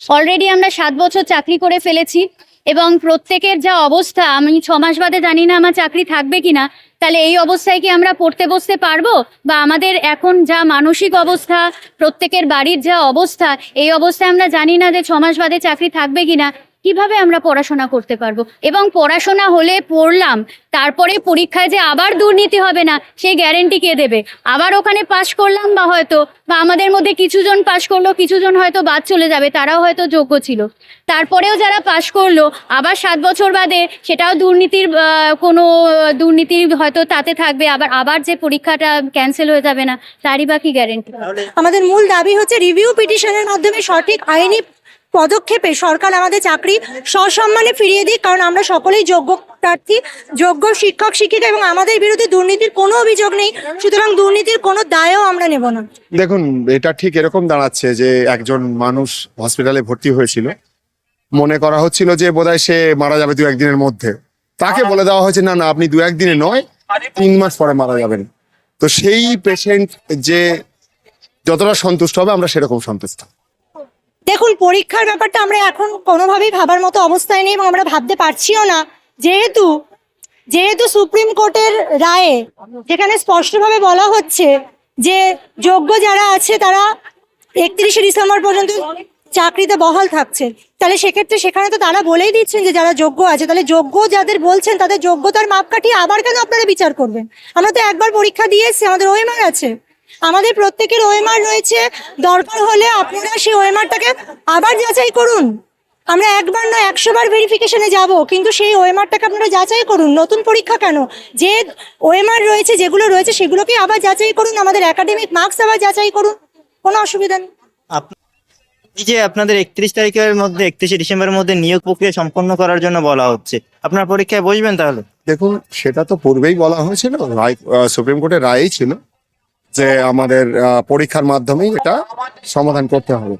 Already আমরা সাত বছর চাকরি করে ফেলেছি এবং প্রত্যেকের যা অবস্থা, আমি ছ মাস বাদে জানি না আমার চাকরি থাকবে কিনা, তাহলে এই অবস্থায় কি আমরা পড়তে বসতে পারব? বা আমাদের এখন যা মানসিক অবস্থা, প্রত্যেকের বাড়ির যা অবস্থা, এই অবস্থায় আমরা জানি না যে ছ মাস বাদে চাকরি থাকবে কিনা। কীভাবে আমরা পড়াশোনা করতে পারব? এবং পড়াশোনা হলে পড়লাম, তারপরে পরীক্ষায় যে আবার দুর্নীতি হবে না, সেই গ্যারেন্টি কে দেবে? আবার ওখানে পাশ করলাম বা হয়তো, বা আমাদের মধ্যে কিছুজন পাশ করল, কিছুজন হয়তো বাদ চলে যাবে, তারাও হয়তো যোগ্য ছিল। তারপরেও যারা পাশ করল, আবার সাত বছর বাদে সেটাও দুর্নীতির কোনো দুর্নীতির হয়তো তাতে থাকবে, আবার আবার যে পরীক্ষাটা ক্যান্সেল হয়ে যাবে না, তারই বা কি গ্যারেন্টি আমাদের মূল দাবি হচ্ছে রিভিউ পিটিশনের মাধ্যমে সঠিক আইনি পদক্ষেপে সরকার আমাদের চাকরি সসম্মানে ফিরিয়ে দিক, কারণ আমরা সকলেই যোগ্য প্রার্থী, যোগ্য শিক্ষক, শিক্ষিকা এবং আমাদের বিরুদ্ধে দুর্নীতির কোনো অভিযোগ নেই। সুতরাং দুর্নীতির কোনো দায়ও আমরা নেব না। দেখুন, এটা ঠিক এরকম দাঁড়াচ্ছে যে একজন মানুষ হসপিটালে ভর্তি হয়েছিল। মনে করা হচ্ছিল যে বোধহয় সে মারা যাবে দু একদিনের মধ্যে। তাকে বলে দেওয়া হয়েছে, না না, আপনি দু একদিনে নয়, তিন মাস পরে মারা যাবেন। তো সেই পেশেন্ট যে যতটা সন্তুষ্ট হবে, আমরা সেরকম সন্তুষ্ট। দেখুন, পরীক্ষার ব্যাপারটা আমরা এখন কোনোভাবেই ভাবার মতো অবস্থায় নেই এবং আমরা ভাবতে পারছিও না। যেহেতু যেহেতু সুপ্রিম কোর্টের রায়ে যেখানে স্পষ্টভাবে বলা হচ্ছে যে যোগ্য যারা আছে তারা একত্রিশে ডিসেম্বর পর্যন্ত চাকরিতে বহাল থাকছে তাহলে সেক্ষেত্রে সেখানে তো তারা বলেই দিচ্ছেন যে যারা যোগ্য আছে। তাহলে যোগ্য যাদের বলছেন তাদের যোগ্যতার মাপকাঠি আবার কেন আপনারা বিচার করবেন? আমরা তো একবার পরীক্ষা দিয়ে এসেছি, আমাদের ওএমআর আছে। আমাদের প্রত্যেকের ওএমআর রয়েছে। দরকার হলে আপনারা সেই ওএমআরটাকে আবার যাচাই করুন। আমরা একবার না একশো বার ভেরিফিকেশনে যাব কিন্তু সেই ওএমআরটাকে আপনারা যাচাই করুন। নতুন পরীক্ষা কেন? যে ওএমআর রয়েছে যেগুলো রয়েছে সেগুলোকে আবার যাচাই করুন। আমাদের একাডেমিক মার্কস আবার যাচাই করুন। কোনো অসুবিধা নেই। এই যে আপনাদের একত্রিশ তারিখের মধ্যে একত্রিশে ডিসেম্বরের মধ্যে নিয়োগ প্রক্রিয়া সম্পন্ন করার জন্য বলা হচ্ছে। আপনার পরীক্ষায় বসবেন তাহলে? দেখুন সেটা তো পূর্বেই বলা হয়েছিল রায় সুপ্রিম কোর্টের রায়ই ছিল। যে আমাদের পরীক্ষার মাধ্যমেই এটা সমাধান করতে হবে।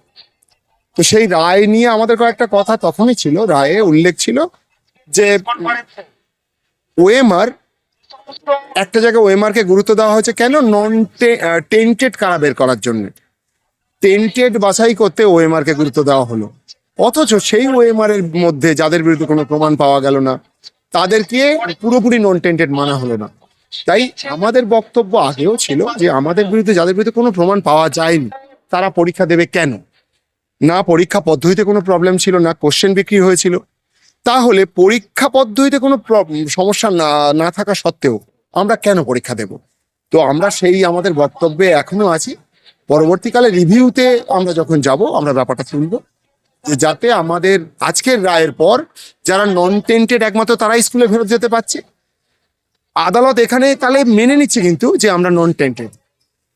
তো সেই রায় নিয়ে আমাদের কয়েকটা কথা তখনই ছিল, রায়ে উল্লেখ ছিল যে ওএমআর, একটা জায়গায় ওএমআর কে গুরুত্ব দেওয়া হয়েছে কেন? নন টেন্টেড কারা বের করার জন্য? টেন্টেড বাছাই করতে ওএমআর কে গুরুত্ব দেওয়া হলো। অথচ সেই ওএমআর এর মধ্যে যাদের বিরুদ্ধে কোনো প্রমাণ পাওয়া গেল না, তাদেরকে পুরোপুরি নন টেন্টেড মানা হলো না। তাই আমাদের বক্তব্য আগেও ছিল যে আমাদের বিরুদ্ধে যাদের বিরুদ্ধে কোনো প্রমাণ পাওয়া যায়নি তারা পরীক্ষা দেবে কেন? না পরীক্ষা পদ্ধতিতে কোনো প্রবলেম ছিল না কোশ্চেন বিক্রি হয়েছিল। তাহলে পরীক্ষা পদ্ধতিতে কোনো সমস্যা না না থাকা সত্ত্বেও আমরা কেন পরীক্ষা দেব? তো আমরা সেই আমাদের বক্তব্যে এখনও আছি। পরবর্তীকালে রিভিউতে আমরা যখন যাব আমরা ব্যাপারটা তুলব। যে যাতে আমাদের আজকের রায়ের পর যারা নন টেন্টেড একমাত্র তারাই স্কুলে ফেরত যেতে পারছে। আদালত এখানে তাহলে মেনে নিচ্ছে কিন্তু যে আমরা নন টেন্টেড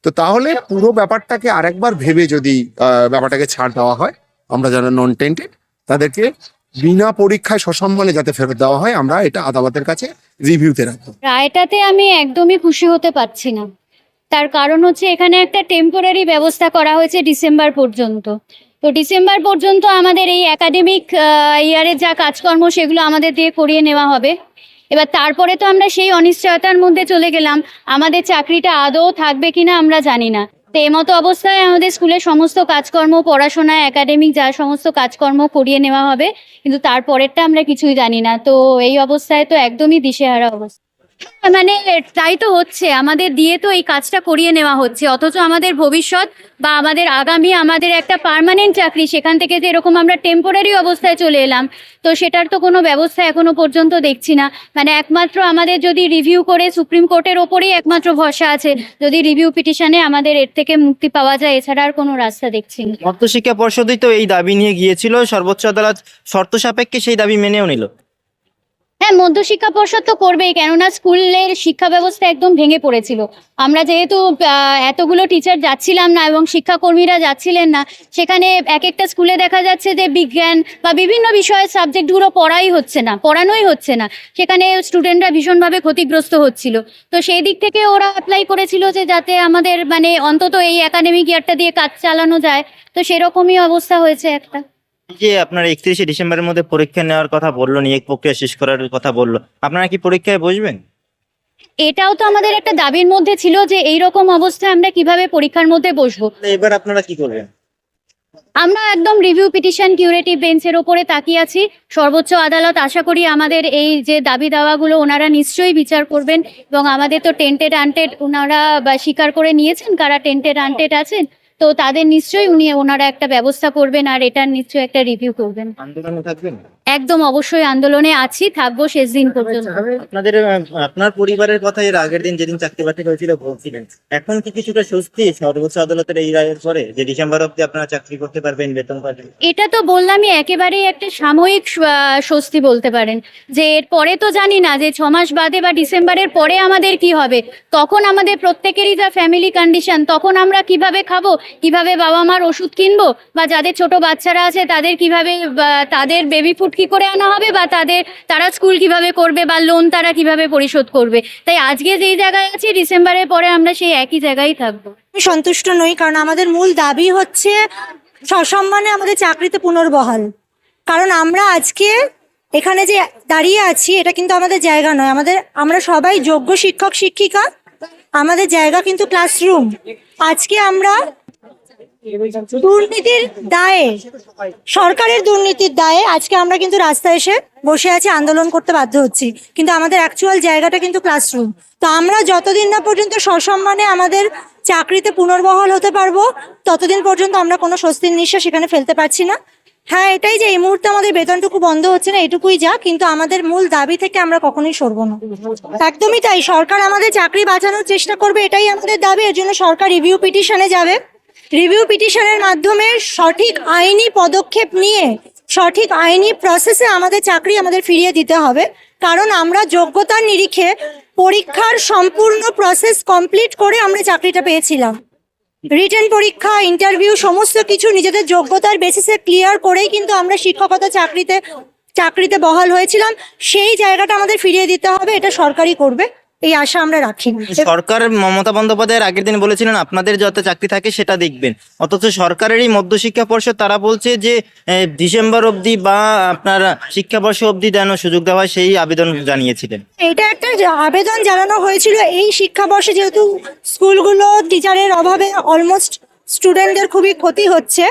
তো তাহলে পুরো ব্যাপারটাকে আরেকবার ভেবে যদি ব্যাপারটাকে ছাড় দেওয়া হয়, আমরা যারা নন টেন্টেড তাদেরকে বিনা পরীক্ষায় সসম্মানে যাতে ফেরত দেওয়া হয়, আমরা এটা আদালতের কাছে রিভিউতে রাখব। রায়টাতে আমি একদমই খুশি হতে পারছি না। তার কারণ হচ্ছে এখানে একটা টেম্পোরারি ব্যবস্থা করা হয়েছে ডিসেম্বর পর্যন্ত। তো ডিসেম্বর পর্যন্ত আমাদের এই একাডেমিক ইয়ারের যা কাজকর্ম, সেগুলো আমাদের দিয়ে করিয়ে নেওয়া হবে। এবার তারপরে তো আমরা সেই অনিশ্চয়তার মধ্যে চলে গেলাম। আমাদের চাকরিটা আদৌ থাকবে কিনা আমরা জানি না। তো এমতো অবস্থায় আমাদের স্কুলের সমস্ত কাজকর্ম, পড়াশোনা একাডেমিক যা সমস্ত কাজকর্ম করিয়ে নেওয়া হবে। কিন্তু তারপরেরটা আমরা কিছুই জানি না। তো এই অবস্থায় তো একদমই দিশেহারা অবস্থা। মানে তাই তো হচ্ছে। আমাদের দিয়ে তো এই কাজটা করিয়ে নেওয়া হচ্ছে। অথচ আমাদের ভবিষ্যৎ বা আমাদের আগামী আমাদের একটা পার্মানেন্ট চাকরি, সেখান থেকে যে এরকম আমরা টেম্পোরারি অবস্থায় চলে এলাম, তো সেটার তো কোনো ব্যবস্থা এখনও পর্যন্ত দেখছি না। মানে একমাত্র আমাদের যদি রিভিউ করে সুপ্রিম কোর্টের ওপরেই একমাত্র ভরসা আছে, যদি রিভিউ পিটিশনে আমাদের এর থেকে মুক্তি পাওয়া যায়, এছাড়া আর কোনো রাস্তা দেখছি না। মধ্যশিক্ষা পর্ষদই তো এই দাবি নিয়ে গিয়েছিল। সর্বোচ্চ আদালত শর্ত সাপেক্ষে সেই দাবি মেনেও নিল। হ্যাঁ মধ্যশিক্ষা পর্ষদ তো করবেই, কেননা স্কুলের শিক্ষা ব্যবস্থা একদম ভেঙে পড়েছিল। আমরা যেহেতু এতগুলো টিচার যাচ্ছিলাম না এবং শিক্ষাকর্মীরা যাচ্ছিলেন না, সেখানে এক একটা স্কুলে দেখা যাচ্ছে যে বিজ্ঞান বা বিভিন্ন বিষয়ের সাবজেক্টগুলো পড়াই হচ্ছে না, পড়ানোই হচ্ছে না। সেখানে স্টুডেন্টরা ভীষণভাবে ক্ষতিগ্রস্ত হচ্ছিল। তো সেই দিক থেকে ওরা অ্যাপ্লাই করেছিল যে যাতে আমাদের মানে অন্তত এই একাডেমিক ইয়ারটা দিয়ে কাজ চালানো যায়। তো সেরকমই অবস্থা হয়েছে একটা। যে আপনার একত্রিশে ডিসেম্বরের মধ্যে পরীক্ষা নেওয়ার কথা বলল নিয়োগ প্রক্রিয়া শেষ করার কথা বলল আপনারা কি পরীক্ষায় বসবেন? এটাও তো আমাদের একটা দাবির মধ্যে ছিল যে এই রকম অবস্থায় আমরা কীভাবে পরীক্ষার মধ্যে বসবো। এবার আপনারা কি করবেন? আমরা একদম রিভিউ পিটিশন কিউরেটিভ বেঞ্চের ওপরে তাকিয়ে আছি। সর্বোচ্চ আদালত আশা করি আমাদের এই যে দাবি দাওয়াগুলো ওনারা নিশ্চয়ই বিচার করবেন এবং আমাদের তো টেন্টেড আনটেড ওনারা বা স্বীকার করে নিয়েছেন কারা টেন্টেড আনটেড আছেন। তো তাদের নিশ্চয়ই উনি ওনারা একটা ব্যবস্থা করবেন আর এটা নিশ্চয়ই একটা রিভিউ করবেন। আন্দোলনে থাকবেন? একদম অবশ্যই আন্দোলনে আছি থাকব শেষ দিন পর্যন্ত। আপনাদের আপনার পরিবারের কথা এর আগের দিন যেদিন চাকরি বাকরি হয়েছিল বলছিলেন এখন কি কিছুটা স্বস্তি? সর্বোচ্চ আদালতের এই রায়ের পরে যে ডিসেম্বর অব্দি আপনারা চাকরি করতে পারবেন বেতন পাবেন। এটা তো বললামই একেবারেই একটা সাময়িক স্বস্তি বলতে পারেন। যে এর পরে তো জানি না যে ছ মাস বাদে বা ডিসেম্বরের পরে আমাদের কি হবে? তখন আমাদের প্রত্যেকেরই যা ফ্যামিলি কন্ডিশন তখন আমরা কীভাবে খাব? কীভাবে বাবা মার ওষুধ কিনবো? বা যাদের ছোট বাচ্চারা আছে তাদের কীভাবে তাদের বেবি ফুড কি করে আনা হবে বা তাদের, তারা স্কুল কীভাবে করবে বা লোন তারা কীভাবে পরিশোধ করবে? তাই আজকে যেই জায়গায় আছি, ডিসেম্বরের পরে আমরা সেই একই জায়গায় থাকব। আমি সন্তুষ্ট নই, কারণ আমাদের মূল দাবি হচ্ছে সসম্মানে আমাদের চাকরিতে পুনর্বহাল। কারণ আমরা আজকে এখানে যে দাঁড়িয়ে আছি, এটা কিন্তু আমাদের জায়গা নয়। আমাদের, আমরা সবাই যোগ্য শিক্ষক, শিক্ষিকা। আমাদের জায়গা কিন্তু ক্লাসরুম আজকে আমরা দুর্নীতির দায়ে, সরকারের দুর্নীতির দায়ে আজকে আমরা কিন্তু রাস্তায় এসে বসে আছি, আন্দোলন করতে বাধ্য হচ্ছি। কিন্তু আমাদের অ্যাকচুয়াল জায়গাটা কিন্তু ক্লাসরুম তো আমরা যতদিন না পর্যন্ত সসম্মানে আমাদের চাকরিতে পুনর্বহাল হতে পারব, ততদিন পর্যন্ত আমরা কোনো স্বস্তির নিঃশ্বাস সেখানে ফেলতে পারছি না। হ্যাঁ এটাই যে এই মুহূর্তে আমাদের বেতনটুকু বন্ধ হচ্ছে না, এটুকুই যা, কিন্তু আমাদের মূল দাবি থেকে আমরা কখনোই সরবো না। একদমই তাই, সরকার আমাদের চাকরি বাঁচানোর চেষ্টা করবে, এটাই আমাদের দাবি, এর জন্য সরকার রিভিউ পিটিশনে যাবে। রিভিউ পিটিশনের মাধ্যমে সঠিক আইনি পদক্ষেপ নিয়ে, সঠিক আইনি প্রসেসে আমাদের চাকরি আমাদের ফিরিয়ে দিতে হবে। কারণ আমরা যোগ্যতার নিরিখে পরীক্ষার সম্পূর্ণ প্রসেস কমপ্লিট করে আমরা চাকরিটা পেয়েছিলাম। রিটার্ন পরীক্ষা ইন্টারভিউ সমস্ত কিছু নিজেদের যোগ্যতার বেসিসে ক্লিয়ার করেই কিন্তু আমরা শিক্ষকতা চাকরিতে চাকরিতে বহাল হয়েছিলাম। সেই জায়গাটা আমাদের ফিরিয়ে দিতে হবে, এটা সরকারই করবে। এই আশা আমরা রাখি। সরকার মমতা বন্দ্যোপাধ্যায়ের আগের দিন বলেছিলেন আপনাদের যত চাকরি থাকে সেটা দেখবেন। অথচ সরকারেরই মধ্যশিক্ষা পর্ষদ তারা বলছে যে ডিসেম্বর অবধি বা আপনার শিক্ষাবর্ষ অবধি যেন সুযোগ দেওয়া হয় সেই আবেদন জানিয়েছিলেন। এটা একটা আবেদন জানানো হয়েছিল এই শিক্ষাবর্ষে যেহেতু স্কুলগুলো টিচারের অভাবে অলমোস্ট স্টুডেন্টদের খুবই ক্ষতি হচ্ছে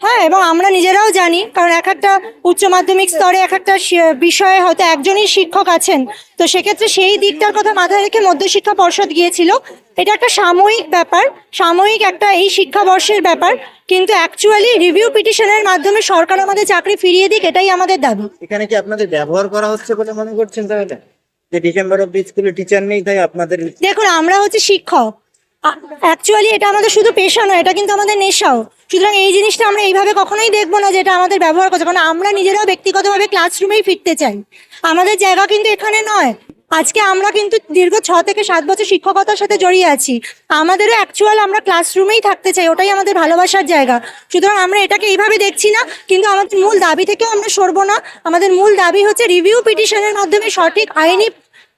হ্যাঁ এবং আমরা নিজেরাও জানি কারণ এক একটা উচ্চ মাধ্যমিক স্তরে এক একটা বিষয়ে হয়তো একজনই শিক্ষক আছেন। তো সেক্ষেত্রে সেই দিকটার কথা মাথায় রেখে মধ্যশিক্ষা পর্ষদ গিয়েছিল। এটা একটা সাময়িক ব্যাপার সাময়িক একটা এই শিক্ষাবর্ষের ব্যাপার কিন্তু অ্যাকচুয়ালি রিভিউ পিটিশনের মাধ্যমে সরকার আমাদের চাকরি ফিরিয়ে দিক এটাই আমাদের দাবি। এখানে কি আপনাদের ব্যবহার করা হচ্ছে বলে মনে করছেন তাহলে? যে ডিসেম্বর অবধি স্কুলে টিচার নেই তাই আপনাদের দেখুন আমরা হচ্ছে শিক্ষক। অ্যাকচুয়ালি এটা আমাদের শুধু পেশা নয়, এটা কিন্তু আমাদের নেশাও। সুতরাং এই জিনিসটা আমরা এইভাবে কখনোই দেখব না যে এটা আমাদের ব্যবহার করছে, কারণ আমরা নিজেরাও ব্যক্তিগতভাবে ক্লাসরুমেই ফিরতে চাই। আমাদের জায়গা কিন্তু এখানে নয়। আজকে আমরা কিন্তু দীর্ঘ ছ থেকে সাত বছর শিক্ষকতার সাথে জড়িয়ে আছি। আমাদেরও অ্যাকচুয়াল আমরা ক্লাসরুমেই থাকতে চাই, ওটাই আমাদের ভালোবাসার জায়গা। সুতরাং আমরা এটাকে এইভাবে দেখছি না, কিন্তু আমাদের মূল দাবি থেকেও আমরা সরবো না। আমাদের মূল দাবি হচ্ছে রিভিউ পিটিশনের মাধ্যমে সঠিক আইনি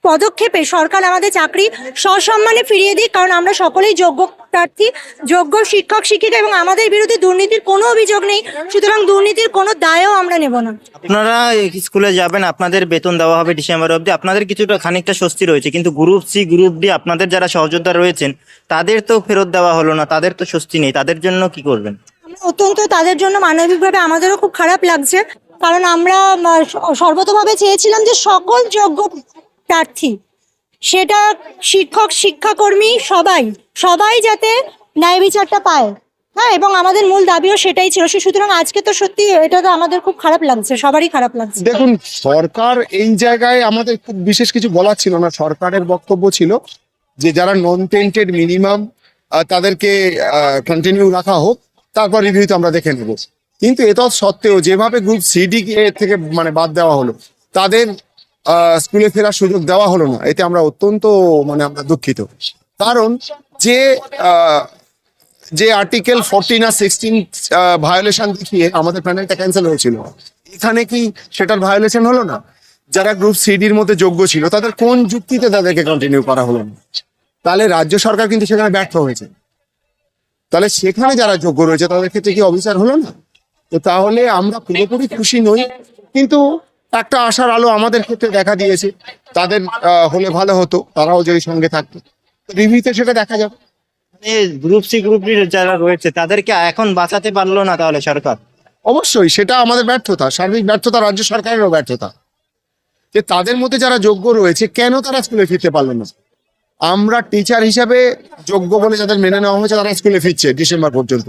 পদক্ষেপে সরকার আমাদের চাকরি সসম্মানে ফিরিয়ে দিক কারণ আমরা সকলেই যোগ্য প্রার্থী যোগ্য শিক্ষক শিক্ষিকা এবং আমাদের বিরুদ্ধে দুর্নীতির কোনো অভিযোগ নেই। সুতরাং দুর্নীতির কোনো দায়ও আমরা নেব না। আপনারা স্কুলে যাবেন আপনাদের বেতন দেওয়া হবে ডিসেম্বর অবধি। আপনাদের কিছুটা খানিকটা স্বস্তি রয়েছে কিন্তু গ্রুপ সি গ্রুপ ডি আপনাদের যারা সহযোদ্ধা রয়েছেন তাদের তো ফেরত দেওয়া হলো না তাদের তো স্বস্তি নেই তাদের জন্য কি করবেন? অত্যন্ত তাদের জন্য মানবিকভাবে আমাদেরও খুব খারাপ লাগছে কারণ আমরা সর্বতভাবে চেয়েছিলাম যে সকল যোগ্য প্রার্থী। সেটা শিক্ষক, শিক্ষাকর্মী সবাই সবাই যাতে ন্যায় বিচারটা পায়। হ্যাঁ এবং আমাদের মূল দাবিও সেটাই ছিল। সুতরাং আজকে তো সত্যি এটা তো আমাদের খুব খারাপ লাগছে, সবারই খারাপ লাগছে। দেখুন, সরকার এই জায়গায় আমাদের খুব বিশেষ কিছু বলার ছিল না। সরকারের বক্তব্য ছিল যে যারা নন টেন্টেড মিনিমাম তাদেরকে কন্টিনিউ রাখা হোক, তারপর রিভিউতে আমরা দেখে নেব। কিন্তু এত সত্ত্বেও যেভাবে গ্রুপ সিডি থেকে মানে বাদ দেওয়া হলো, তাদের স্কুলে ফেরার সুযোগ দেওয়া হলো না। এতে আমরা অত্যন্ত মানে আমরা দুঃখিত। কারণ যে যে আর্টিকেল ফোরটিন আর সিক্সটিন ভায়োলেশন দেখিয়ে আমাদের প্যানেলটা ক্যান্সেল হয়েছিল। এখানে কি সেটার ভায়োলেশন হলো না? যারা গ্রুপ সিডির মধ্যে যোগ্য ছিল, তাদের কোন যুক্তিতে তাদেরকে কন্টিনিউ করা হলো না? তাহলে রাজ্য সরকার কিন্তু সেখানে ব্যর্থ হয়েছে। তাহলে সেখানে যারা যোগ্য রয়েছে, তাদের ক্ষেত্রে কি অবিচার হলো না? তো তাহলে আমরা পুরোপুরি খুশি নই। কিন্তু একটা আশার আলো আমাদের ক্ষেত্রে দেখা দিয়েছে। তাদের হলে ভালো হতো তারাও যদি সঙ্গে থাকতো। রিভিউতে সেটা দেখা যাবে গ্রুপ সি গ্রুপ ডি যারা রয়েছে তাদেরকে এখন বাঁচাতে পারল না তাহলে সরকার? অবশ্যই সেটা আমাদের ব্যর্থতা সার্বিক ব্যর্থতা রাজ্য সরকারেরও ব্যর্থতা। যে তাদের মধ্যে যারা যোগ্য রয়েছে কেন তারা স্কুলে ফিরতে পারল না? আমরা টিচার হিসাবে যোগ্য বলে যাদের মেনে নেওয়া হয়েছে তারা স্কুলে ফিরছে ডিসেম্বর পর্যন্ত।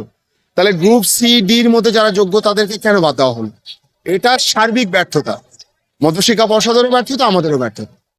তাহলে গ্রুপ সি ডির মধ্যে যারা যোগ্য তাদেরকে কেন বাদ দেওয়া হলো? এটা সার্বিক ব্যর্থতা। মধ্যশিক্ষা পর্ষদেরও ব্যর্থতা আমাদেরও ব্যর্থতা।